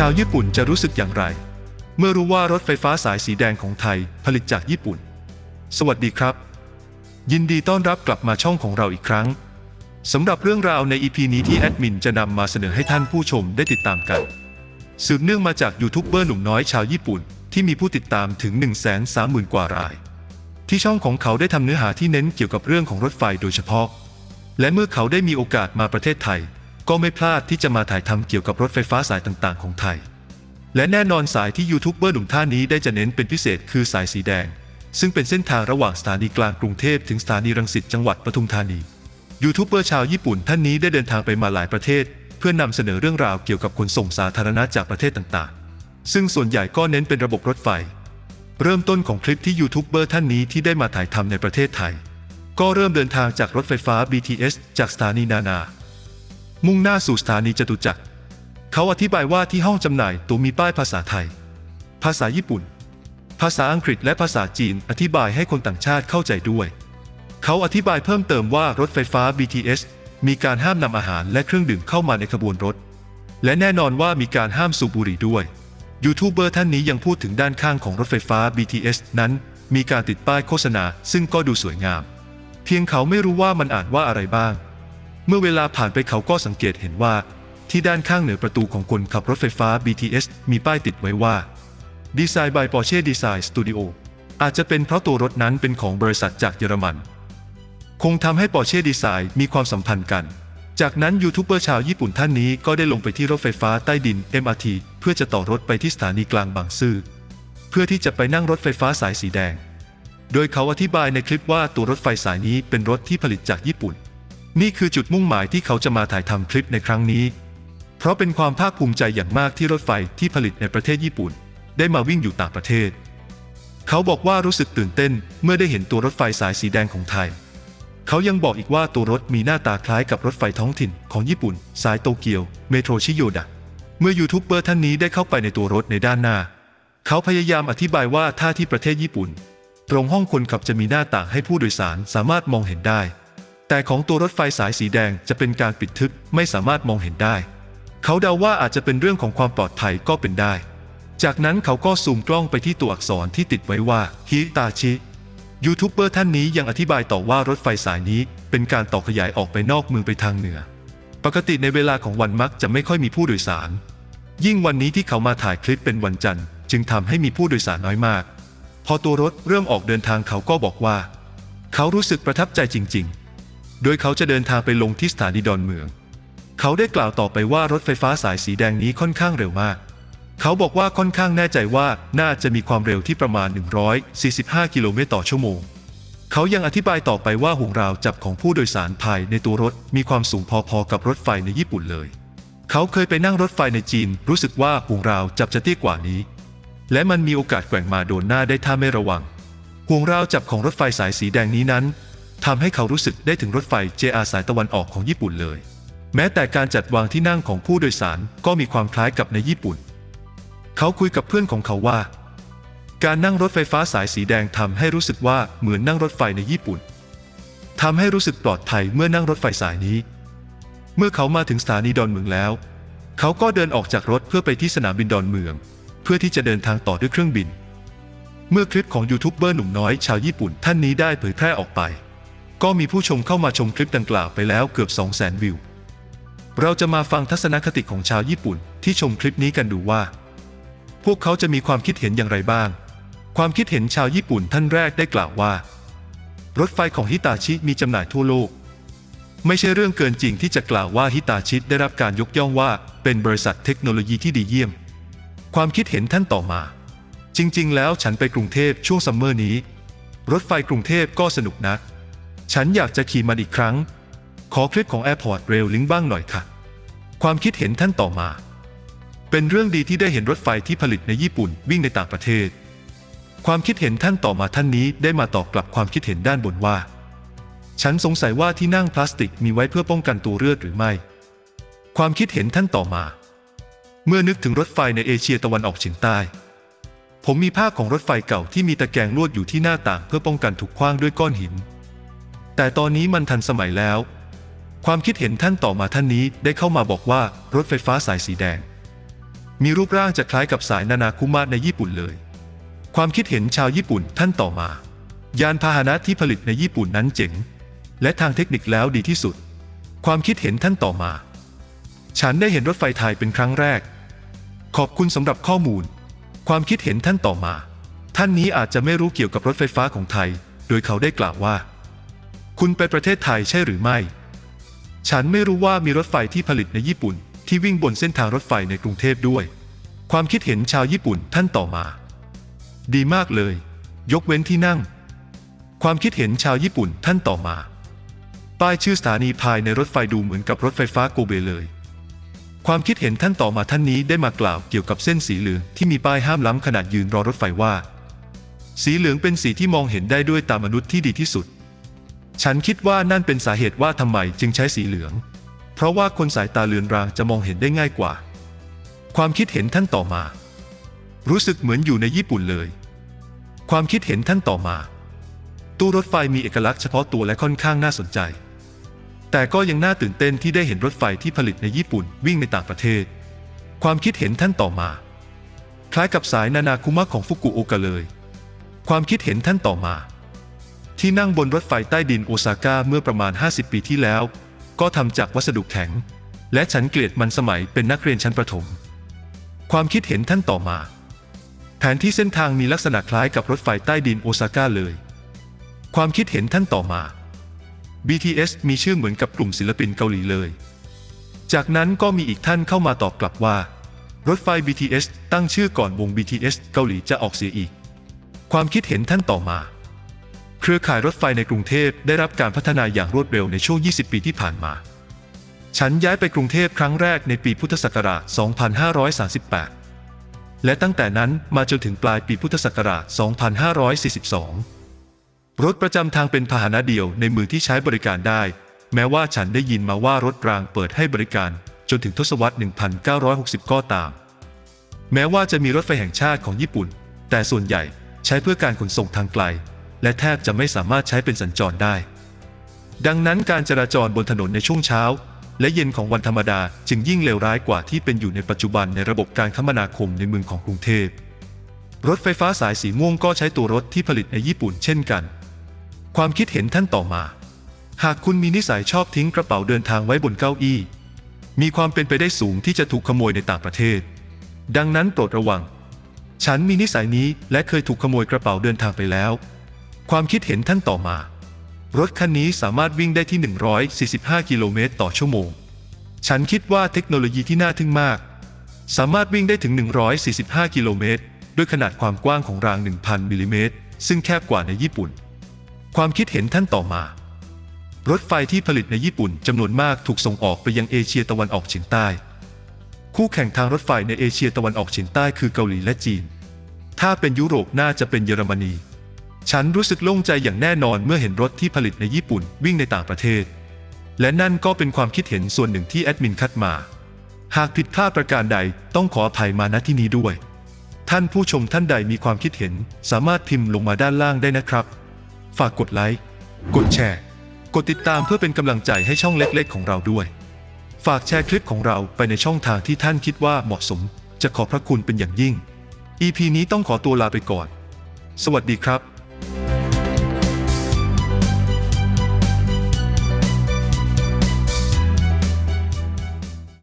ชาวญี่ปุ่นจะรู้สึกอย่างไร เมื่อรู้ว่ารถไฟฟ้าสายสีแดงของไทยผลิตจากญี่ปุ่น สวัสดีครับ ยินดีต้อนรับกลับมาช่องของเราอีกครั้งสำหรับเรื่องราวใน EP นี้ที่แอดมินจะนำมาเสนอให้ท่านผู้ชมได้ติดตามกัน สืบเนื่องมาจากยูทูบเบอร์หนุ่มน้อยชาวญี่ปุ่น ที่มีผู้ติดตามถึง 1 3 0 0 0 0 กว่าราย ที่ช่องของเขาได้ทำเนื้อหาที่เน้นเกี่ยวกับเรื่องของรถไฟโดยเฉพาะ และเมื่อเขาได้มีโอกาสมาประเทศไทย ก็ไม่พลาดที่จะมาถ่ายทำเกี่ยวกับรถไฟฟ้าสายต่างๆ ของไทย และแน่นอนสายที่ยูทูบเบอร์หนุ่มท่านนี้ได้จะเน้นเป็นพิเศษคือสายสีแดง ซึ่งเป็นเส้นทางระหว่างสถานีกลางกรุงเทพถึงสถานีรังสิตจังหวัดปทุมธานียูทูบเบอร์ชาวญี่ปุ่นท่านนี้ได้เดินทางไปมาหลายประเทศ เพื่อนำเสนอเรื่องราวเกี่ยวกับขนส่งสาธารณะจากประเทศต่างๆ ซึ่งส่วนใหญ่ก็เน้นเป็นระบบรถไฟ เริ่มต้นของคลิปที่ยูทูบเบอร์ท่านนี้ที่ได้มาถ่ายทำในประเทศไทย ก็เริ่มเดินทางจากรถไฟฟ้า BTS จากสถานีนานา มุ่งหน้าสู่สถานีจตุจักร เขาอธิบายว่าที่ห้องจำหน่ายตัวมีป้ายภาษาไทย ภาษาญี่ปุ่น ภาษาอังกฤษและภาษาจีนอธิบายให้คนต่างชาติเข้าใจด้วย เขาอธิบายเพิ่มเติมว่ารถไฟฟ้า BTS มีการห้ามนำอาหารและเครื่องดื่มเข้ามาในขบวนรถ และแน่นอนว่ามีการห้ามสูบบุหรี่ด้วย ยูทูบเบอร์ท่านนี้ยังพูดถึงด้านข้างของรถไฟฟ้า BTS นั้น มีการติดป้ายโฆษณาซึ่งก็ดูสวยงาม เพียงเขาไม่รู้ว่ามันอ่านว่าอะไรบ้าง เมื่อเวลาผ่านไปเขาก็สังเกตเห็นว่า ที่ด้านข้างเหนือประตูของคนขับรถไฟฟ้า BTS มีป้ายติดไว้ว่า Design by Porsche Design Studio อาจจะเป็นเพราะตัวรถนั้นเป็นของบริษัทจากเยอรมัน คงทำให้ Porsche Design มีความสัมพันธ์กัน จากนั้นยูทูบเบอร์ชาวญี่ปุ่นท่านนี้ก็ได้ลงไปที่รถไฟฟ้าใต้ดิน MRT เพื่อจะต่อรถไปที่สถานีกลางบางซื่อ เพื่อที่จะไปนั่งรถไฟฟ้าสายสีแดง โดยเขาอธิบายในคลิปว่าตัวรถไฟสายนี้เป็นรถที่ผลิตจากญี่ปุ่น นี่คือจุดมุ่งหมายที่เขาจะมาถ่ายทำคลิปในครั้งนี้ เพราะเป็นความภาคภูมิใจอย่างมากที่รถไฟที่ผลิตในประเทศญี่ปุ่น ได้มาวิ่งอยู่ต่างประเทศ เขาบอกว่ารู้สึกตื่นเต้นเมื่อได้เห็นตัวรถไฟสายสีแดงของไทย เขายังบอกอีกว่าตัวรถมีหน้าตาคล้ายกับรถไฟท้องถิ่นของญี่ปุ่น สายโตเกียว เมโทรชิโยดะ เมื่อยูทูบเบอร์ท่านนี้ได้เข้าไปในตัวรถในด้านหน้า เขาพยายามอธิบายว่าถ้าที่ประเทศญี่ปุ่น ตรงห้องคนขับจะมีหน้าต่างให้ผู้โดยสารสามารถมองเห็นได้ แต่ของตัวรถไฟสายสีแดงจะเป็นการปิดทึบไม่สามารถมองเห็นได้ เขาเดาว่าอาจจะเป็นเรื่องของความปลอดภัยก็เป็นได้ จากนั้นเขาก็ซูมกล้องไปที่ตัวอักษรที่ติดไว้ว่าฮิตาชิยูทูบเบอร์ท่านนี้ยังอธิบายต่อว่ารถไฟสายนี้เป็นการต่อขยายออกไปนอกเมืองไปทางเหนือ ปกติในเวลาของวันมักจะไม่ค่อยมีผู้โดยสาร ยิ่งวันนี้ที่เขามาถ่ายคลิปเป็นวันจันทร์ จึงทำให้มีผู้โดยสารน้อยมาก พอตัวรถเริ่มออกเดินทางเขาก็บอกว่า เขารู้สึกประทับใจจริง ๆ โดยเขาจะเดินทางไปลงที่สถานีดอนเมือง เขาได้กล่าวต่อไปว่ารถไฟฟ้าสายสีแดงนี้ค่อนข้างเร็วมาก เขาบอกว่าค่อนข้างแน่ใจว่าน่าจะมีความเร็วที่ประมาณ 145 กิโลเมตรต่อชั่วโมง เขายังอธิบายต่อไปว่าห่วงราวจับของผู้โดยสารภายในตัวรถมีความสูงพอๆกับรถไฟในญี่ปุ่นเลย เขาเคยไปนั่งรถไฟในจีน รู้สึกว่าห่วงราวจับจะเตี้ยกว่านี้ และมันมีโอกาสแกว่งมาโดนหน้าได้ถ้าไม่ระวังห่วงราวจับของรถไฟสายสีแดงนี้นั้น ทำให้เขารู้สึกได้ถึงรถไฟ JR สายตะวันออกของญี่ปุ่นเลย แม้แต่การจัดวางที่นั่งของผู้โดยสารก็มีความคล้ายกับในญี่ปุ่น เขาคุยกับเพื่อนของเขาว่า การนั่งรถไฟฟ้าสายสีแดงทำให้รู้สึกว่าเหมือนนั่งรถไฟในญี่ปุ่นทำให้รู้สึกปลอดภัยเมื่อนั่งรถไฟสายนี้ เมื่อเขามาถึงสถานีดอนเมืองแล้ว เขาก็เดินออกจากรถเพื่อไปที่สนามบินดอนเมือง เพื่อที่จะเดินทางต่อด้วยเครื่องบิน เมื่อคลิปของยูทูบเบอร์หนุ่มน้อยชาวญี่ปุ่นท่านนี้ได้เผยแพร่ออกไป ก็มีผู้ชมเข้ามาชมคลิปดังกล่าวไปแล้วเกือบ 2 0 0 0 0 0 วิว เราจะมาฟังทัศนคติของชาวญี่ปุ่นที่ชมคลิปนี้กันดูว่า พวกเขาจะมีความคิดเห็นอย่างไรบ้าง ความคิดเห็นชาวญี่ปุ่นท่านแรกได้กล่าวว่า รถไฟของฮิตาชิมีจำหน่ายทั่วโลก ไม่ใช่เรื่องเกินจริงที่จะกล่าวว่าฮิตาชิได้รับการยกย่องว่า เป็นบริษัทเทคโนโลยีที่ดีเยี่ยม ความคิดเห็นท่านต่อมา จริง ๆ แล้วฉันไปกรุงเทพช่วงซัมเมอร์นี้ รถไฟกรุงเทพก็สนุกนัก ฉันอยากจะขี่มันอีกครั้ง ขอคลิปของ Airport Rail Link บ้างหน่อยค่ะ ความคิดเห็นท่านต่อมา เป็นเรื่องดีที่ได้เห็นรถไฟที่ผลิตในญี่ปุ่นวิ่งในต่างประเทศ ความคิดเห็นท่านต่อมาท่านนี้ได้มาตอบกลับความคิดเห็นด้านบนว่า ฉันสงสัยว่าที่นั่งพลาสติกมีไว้เพื่อป้องกันตัวเลือดหรือไม่ ความคิดเห็นท่านต่อมา เมื่อนึกถึงรถไฟในเอเชียตะวันออกเฉียงใต้ผมมีภาพของรถไฟเก่าที่มีตะแกรงลวดอยู่ที่หน้าต่างเพื่อป้องกันถูกคว้างด้วยก้อนหิน แต่ตอนนี้มันทันสมัยแล้ว ความคิดเห็นท่านต่อมาท่านนี้ได้เข้ามาบอกว่ารถไฟฟ้าสายสีแดง มีรูปร่างจะคล้ายกับสายนานาคุมาในญี่ปุ่นเลย ความคิดเห็นชาวญี่ปุ่นท่านต่อมา ยานพาหนะที่ผลิตในญี่ปุ่นนั้นเจ๋ง และทางเทคนิคแล้วดีที่สุด ความคิดเห็นท่านต่อมา ฉันได้เห็นรถไฟไทยเป็นครั้งแรก ขอบคุณสำหรับข้อมูล ความคิดเห็นท่านต่อมา ท่านนี้อาจจะไม่รู้เกี่ยวกับรถไฟฟ้าของไทย โดยเขาได้กล่าวว่า คุณไปประเทศไทยใช่หรือไม่ ฉันไม่รู้ว่ามีรถไฟที่ผลิตในญี่ปุ่น ที่วิ่งบนเส้นทางรถไฟในกรุงเทพด้วย ความคิดเห็นชาวญี่ปุ่นท่านต่อมา ดีมากเลย ยกเว้นที่นั่ง ความคิดเห็นชาวญี่ปุ่นท่านต่อมา ป้ายชื่อสถานีภายในรถไฟดูเหมือนกับรถไฟฟ้าโกเบเลย ความคิดเห็นท่านต่อมาท่านนี้ได้มากล่าวเกี่ยวกับเส้นสีเหลืองที่มีป้ายห้ามล้ำขนาดยืนรอรถไฟว่า สีเหลืองเป็นสีที่มองเห็นได้ด้วยตามนุษย์ที่ดีที่สุด ฉันคิดว่านั่นเป็นสาเหตุว่าทำไมจึงใช้สีเหลือง เพราะว่าคนสายตาเลือนรางจะมองเห็นได้ง่ายกว่า ความคิดเห็นท่านต่อมา รู้สึกเหมือนอยู่ในญี่ปุ่นเลย ความคิดเห็นท่านต่อมา ตู้รถไฟมีเอกลักษณ์เฉพาะตัวและค่อนข้างน่าสนใจ แต่ก็ยังน่าตื่นเต้นที่ได้เห็นรถไฟที่ผลิตในญี่ปุ่นวิ่งในต่างประเทศ ความคิดเห็นท่านต่อมา คล้ายกับสายนานาคุมะของฟุกุโอกะเลย ความคิดเห็นท่านต่อมา ที่นั่งบนรถไฟใต้ดินโอซาก้าเมื่อประมาณ 50 ปีที่แล้ว ก็ทำจากวัสดุแข็ง และฉันเกลียดมันสมัยเป็นนักเรียนชั้นประถม ความคิดเห็นท่านต่อมา แผนที่เส้นทางมีลักษณะคล้ายกับรถไฟใต้ดินโอซาก้าเลย ความคิดเห็นท่านต่อมา BTS มีชื่อเหมือนกับกลุ่มศิลปินเกาหลีเลย จากนั้นก็มีอีกท่านเข้ามาตอบกลับว่า รถไฟ BTS ตั้งชื่อก่อนวง BTS เกาหลีจะออกเสียอีก ความคิดเห็นท่านต่อมา เครือข่ายรถไฟในกรุงเทพได้รับการพัฒนาอย่างรวดเร็วในช่วง 20 ปีที่ผ่านมา ฉันย้ายไปกรุงเทพครั้งแรกในปีพุทธศักราช 2538 และตั้งแต่นั้นมาจนถึงปลายปีพุทธศักราช 2542 รถประจำทางเป็นพาหนะเดียวในมือที่ใช้บริการได้ แม้ว่าฉันได้ยินมาว่ารถรางเปิดให้บริการจนถึงทศวรรษ 1960 ก็ตาม แม้ว่าจะมีรถไฟแห่งชาติของญี่ปุ่น แต่ส่วนใหญ่ใช้เพื่อการขนส่งทางไกล และแทบจะไม่สามารถใช้เป็นสัญจรได้ ดังนั้นการจราจรบนถนนในช่วงเช้า และเย็นของวันธรรมดาจึงยิ่งเลวร้ายกว่าที่เป็นอยู่ในปัจจุบันในระบบการคมนาคมในเมืองของกรุงเทพ รถไฟฟ้าสายสีม่วงก็ใช้ตัวรถที่ผลิตในญี่ปุ่นเช่นกัน ความคิดเห็นท่านต่อมา หากคุณมีนิสัยชอบทิ้งกระเป๋าเดินทางไว้บนเก้าอี้ มีความเป็นไปได้สูงที่จะถูกขโมยในต่างประเทศ ดังนั้นโปรดระวัง ฉันมีนิสัยนี้และเคยถูกขโมยกระเป๋าเดินทางไปแล้ว ความคิดเห็นท่านต่อมา รถคันนี้สามารถวิ่งได้ที่ 145 กิโลเมตรต่อชั่วโมง ฉันคิดว่าเทคโนโลยีที่น่าทึ่งมาก สามารถวิ่งได้ถึง 145 กิโลเมตรด้วยขนาดความกว้างของราง 1,000 มิลลิเมตร ซึ่งแคบกว่าในญี่ปุ่น ความคิดเห็นท่านต่อมา รถไฟที่ผลิตในญี่ปุ่นจำนวนมากถูกส่งออกไปยังเอเชียตะวันออกเฉียงใต้ คู่แข่งทางรถไฟในเอเชียตะวันออกเฉียงใต้คือเกาหลีและจีน ถ้าเป็นยุโรปน่าจะเป็นเยอรมนี ฉันรู้สึกโล่งใจอย่างแน่นอนเมื่อเห็นรถที่ผลิตในญี่ปุ่นวิ่งในต่างประเทศ และนั่นก็เป็นความคิดเห็นส่วนหนึ่งที่แอดมินคัดมา หากผิดพลาดประการใดต้องขออภัยมาณที่นี้ด้วย ท่านผู้ชมท่านใดมีความคิดเห็น สามารถพิมพ์ลงมาด้านล่างได้นะครับ ฝากกดไลค์ กดแชร์ กดติดตามเพื่อเป็นกำลังใจให้ช่องเล็กๆ ของเราด้วย ฝากแชร์คลิปของเราไปในช่องทางที่ท่านคิดว่าเหมาะสม จะขอบพระคุณเป็นอย่างยิ่ง EP นี้ต้องขอตัวลาไปก่อน สวัสดีครับ you